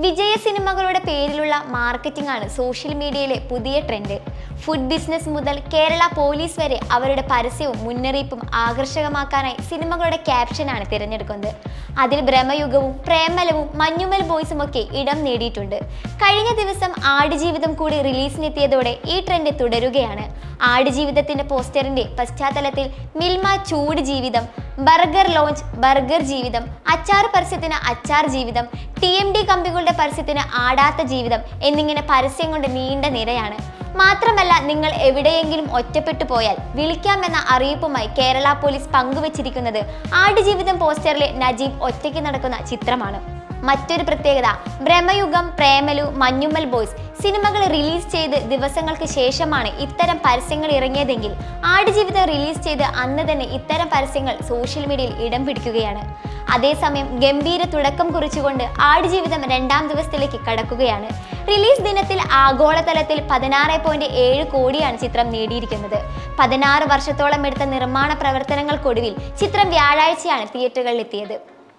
വിജയ സിനിമകളുടെ പേരിലുള്ള മാർക്കറ്റിംഗ് ആണ് സോഷ്യൽ മീഡിയയിലെ പുതിയ ട്രെൻഡ്. ഫുഡ് ബിസിനസ് മുതൽ കേരള പോലീസ് വരെ അവരുടെ പരസ്യവും മുന്നറിയിപ്പും ആകർഷകമാക്കാനായി സിനിമകളുടെ ക്യാപ്ഷനാണ് തിരഞ്ഞെടുക്കുന്നത്. അതിൽ ഭ്രമയുഗവും പ്രേമലവും മഞ്ഞുമൽ ബോയ്സും ഒക്കെ ഇടം നേടിയിട്ടുണ്ട്. കഴിഞ്ഞ ദിവസം ആടുജീവിതം കൂടി റിലീസിനെത്തിയതോടെ ഈ ട്രെൻഡ് തുടരുകയാണ്. ആടുജീവിതത്തിന്റെ പോസ്റ്ററിന്റെ പശ്ചാത്തലത്തിൽ മിൽമ ചൂട് ജീവിതം ബർഗർ ലോഞ്ച് ബർഗർ ജീവിതം അച്ചാർ പരസ്യത്തിന് അച്ചാർ ജീവിതം ടി എം ഡി കമ്പികളുടെ പരസ്യത്തിന് ആടാത്ത ജീവിതം എന്നിങ്ങനെ പരസ്യം കൊണ്ട് നീണ്ട നിരയാണ്. മാത്രമല്ല നിങ്ങൾ എവിടെയെങ്കിലും ഒറ്റപ്പെട്ടു പോയാൽ വിളിക്കാമെന്ന അറിയിപ്പുമായി കേരള പോലീസ് പങ്കുവച്ചിരിക്കുന്നത് ആടുജീവിതം പോസ്റ്ററിലെ നജീബ് ഒറ്റയ്ക്ക് നടക്കുന്ന ചിത്രമാണ്. മറ്റൊരു പ്രത്യേകത. ബ്രഹ്മയുഗം പ്രേമലു മഞ്ഞുമ്മൽ ബോയ്സ് സിനിമകൾ റിലീസ് ചെയ്ത് ദിവസങ്ങൾക്ക് ശേഷമാണ് ഇത്തരം പരസ്യങ്ങൾ ഇറങ്ങിയതെങ്കിൽ ആടുജീവിതം റിലീസ് ചെയ്ത് അന്ന് തന്നെ ഇത്തരം പരസ്യങ്ങൾ സോഷ്യൽ മീഡിയയിൽ ഇടം പിടിക്കുകയാണ്. അതേസമയം ഗംഭീര തുടക്കം കുറിച്ചുകൊണ്ട് ആടുജീവിതം രണ്ടാം ദിവസത്തിലേക്ക് കടക്കുകയാണ്. റിലീസ് ദിനത്തിൽ ആഗോളതലത്തിൽ പതിനാറ് പോയിന്റ് ഏഴ് കോടിയാണ് ചിത്രം നേടിയിരിക്കുന്നത്. പതിനാറ് വർഷത്തോളം എടുത്ത നിർമ്മാണ പ്രവർത്തനങ്ങൾക്കൊടുവിൽ ചിത്രം വ്യാഴാഴ്ചയാണ് തിയേറ്ററുകളിലെത്തിയത്.